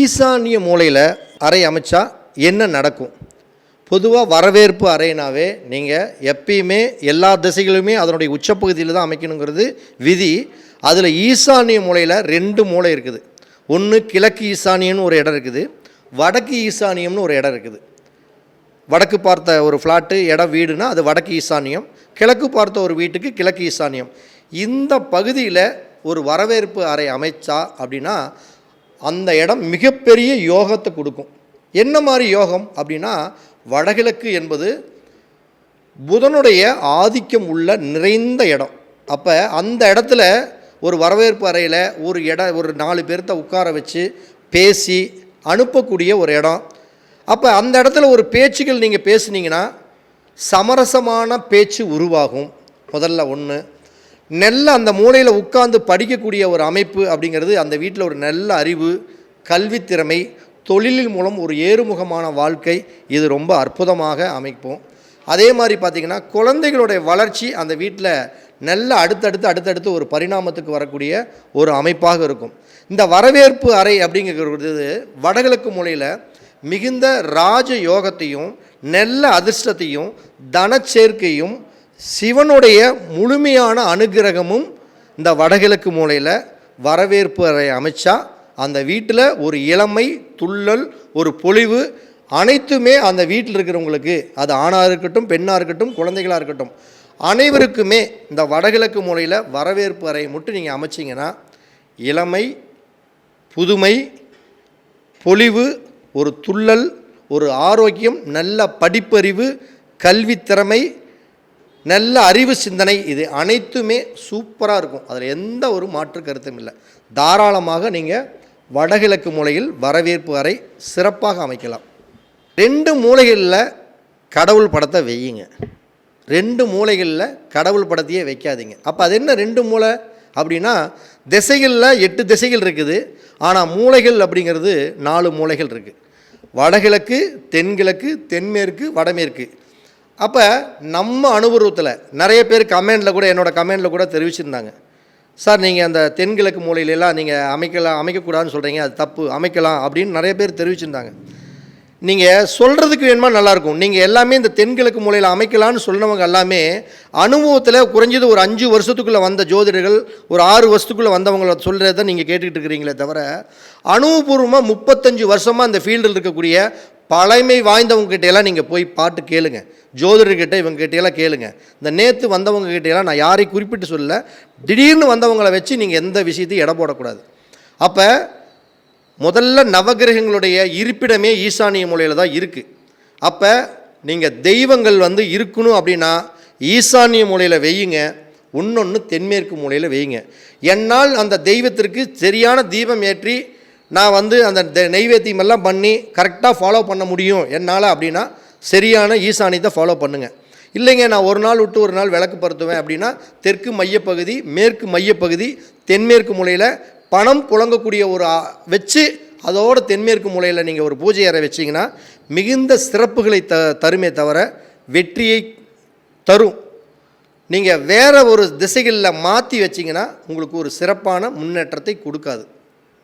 ஈசானிய மூலையில் அறை அமைச்சா என்ன நடக்கும்? பொதுவாக வரவேற்பு அறைனாவே நீங்கள் எப்பயுமே எல்லா திசைகளுமே அதனுடைய உச்சப்பகுதியில் தான் அமைக்கணுங்கிறது விதி. அதில் ஈசானிய மூலையில் ரெண்டு மூலை இருக்குது. ஒன்று கிழக்கு ஈசானியம்னு ஒரு இடம் இருக்குது. வடக்கு ஈசானியம்னு ஒரு இடம் இருக்குது. வடக்கு பார்த்த ஒரு ஃப்ளாட்டு இடம் வீடுனா அது வடக்கு ஈசானியம். கிழக்கு பார்த்த ஒரு வீட்டுக்கு கிழக்கு ஈசானியம். இந்த பகுதியில் ஒரு வரவேற்பு அறை அமைச்சா அப்படின்னா அந்த இடம் மிகப்பெரிய யோகத்தை கொடுக்கும். என்ன மாதிரி யோகம் அப்படின்னா வடகிழக்கு என்பது புதனுடைய ஆதிக்கம் உள்ள நிறைந்த இடம். அப்போ அந்த இடத்துல ஒரு வரவேற்பு அறையில் ஒரு இடம் ஒரு நாலு பேர்த்த உட்கார வச்சு பேசி அனுப்பக்கூடிய ஒரு இடம். அப்போ அந்த இடத்துல ஒரு பேச்சுகள் நீங்கள் பேசுனீங்கன்னா சமரசமான பேச்சு உருவாகும். முதல்ல ஒன்று நல்ல அந்த மூலையில் உட்கார்ந்து படிக்கக்கூடிய ஒரு அமைப்பு அப்படிங்கிறது அந்த வீட்டில் ஒரு நல்ல அறிவு கல்வித்திறமை தொழிலில் மூலம் ஒரு ஏறுமுகமான வாழ்க்கை. இது ரொம்ப அற்புதமாக அமைப்போம். அதே மாதிரி பார்த்திங்கன்னா குழந்தைகளுடைய வளர்ச்சி அந்த வீட்டில் நல்ல அடுத்தடுத்து அடுத்தடுத்து ஒரு பரிணாமத்துக்கு வரக்கூடிய ஒரு அமைப்பாக இருக்கும். இந்த வரவேற்பு அறை அப்படிங்கிறது வடகிழக்கு மூலையில் மிகுந்த ராஜ யோகத்தையும் நல்ல அதிர்ஷ்டத்தையும் தனச்சேர்க்கையும் சிவனுடைய முழுமையான அனுகிரகமும் இந்த வடகிழக்கு மூலையில் வரவேற்பு அறை அமைச்சா அந்த வீட்டில் ஒரு இளமை துள்ளல் ஒரு பொழிவு அனைத்துமே அந்த வீட்டில் இருக்கிறவங்களுக்கு அது ஆணாக இருக்கட்டும் பெண்ணாக இருக்கட்டும் குழந்தைகளாக இருக்கட்டும் அனைவருக்குமே இந்த வடகிழக்கு மூலையில் வரவேற்பு அறை மட்டும் நீங்கள் அமைச்சிங்கன்னா இளமை புதுமை பொலிவு ஒரு துள்ளல் ஒரு ஆரோக்கியம் நல்ல படிப்பறிவு கல்வித்திறமை நல்ல அறிவு சிந்தனை இது அனைத்துமே சூப்பராக இருக்கும். அதில் எந்த ஒரு மாற்று கருத்தும் இல்லை. தாராளமாக நீங்கள் வடகிழக்கு மூலையில் வரவேற்பு அறை சிறப்பாக அமைக்கலாம். ரெண்டு மூலைகளில் கடவுள் படத்தை வையுங்க. ரெண்டு மூலைகளில் கடவுள் படத்தையே வைக்காதீங்க. அப்போ அது என்ன ரெண்டு மூலை அப்படின்னா திசைகளில் எட்டு திசைகள் இருக்குது. ஆனால் மூலைகள் அப்படிங்கிறது நாலு மூலைகள் இருக்குது வடகிழக்கு தென்கிழக்கு தென்மேற்கு வடமேற்கு. அப்போ நம்ம அனுபவத்தில் நிறைய பேர் கமெண்டில் கூட என்னோடய கமெண்டில் கூட தெரிவிச்சிருந்தாங்க. சார் நீங்கள் அந்த தென்கிழக்கு மூலையிலலாம் நீங்கள் அமைக்கலாம் அமைக்கக்கூடாதுன்னு சொல்கிறீங்க அது தப்பு அமைக்கலாம் அப்படின்னு நிறைய பேர் தெரிவிச்சிருந்தாங்க. நீங்கள் சொல்கிறதுக்கு வேணுமா நல்லாயிருக்கும். நீங்கள் எல்லாமே இந்த தென்கிழக்கு மூலையில் அமைக்கலாம்னு சொன்னவங்க எல்லாமே அனுபவத்தில் குறைஞ்சது ஒரு அஞ்சு வருஷத்துக்குள்ளே வந்த ஜோதிடர்கள் ஒரு ஆறு வருஷத்துக்குள்ளே வந்தவங்கள சொல்கிறத நீங்கள் கேட்டுக்கிட்டு இருக்கிறீங்களே தவிர அனுபவபூர்வமாக முப்பத்தஞ்சு வருஷமாக இந்த ஃபீல்டில் இருக்கக்கூடிய பழமை வாய்ந்தவங்க நீங்கள் போய் பாட்டு கேளுங்க. ஜோதிடர்கிட்ட இவங்க கேளுங்க. இந்த நேற்று வந்தவங்க நான் யாரையும் குறிப்பிட்டு சொல்லல. திடீர்னு வந்தவங்களை வச்சு நீங்கள் எந்த விஷயத்தையும் எடை போடக்கூடாது. அப்போ முதல்ல நவகிரகங்களுடைய இருப்பிடமே ஈசானிய மூலையில் தான் இருக்குது அப்போ நீங்கள் தெய்வங்கள் வந்து இருக்கணும் அப்படின்னா ஈசானிய மூலையில் வெய்யுங்க இன்னொன்று தென்மேற்கு மூலையில் வெய்யுங்க என்னால் அந்த தெய்வத்திற்கு சரியான தீபம் ஏற்றி நான் வந்து அந்த நெய்வேத்தியமெல்லாம் பண்ணி கரெக்டாக ஃபாலோ பண்ண முடியும். என்னால் அப்படின்னா சரியான ஈசானியத்தை ஃபாலோ பண்ணுங்கள் இல்லைங்க நான் ஒரு நாள் விட்டு ஒரு நாள் விளக்கு பருத்துவேன் அப்படின்னா தெற்கு மையப்பகுதி மேற்கு மையப்பகுதி தென்மேற்கு மூலையில் பணம் புழங்கக்கூடிய ஒரு வச்சு அதோட தென்மேற்கு மூலையில் நீங்கள் ஒரு பூஜை அறை வச்சிங்கன்னா மிகுந்த சிறப்புகளை த தருமே தவிர வெற்றியை தரும். நீங்கள் வேறு ஒரு திசைகளில் மாற்றி வச்சிங்கன்னா உங்களுக்கு ஒரு சிறப்பான முன்னேற்றத்தை கொடுக்காது.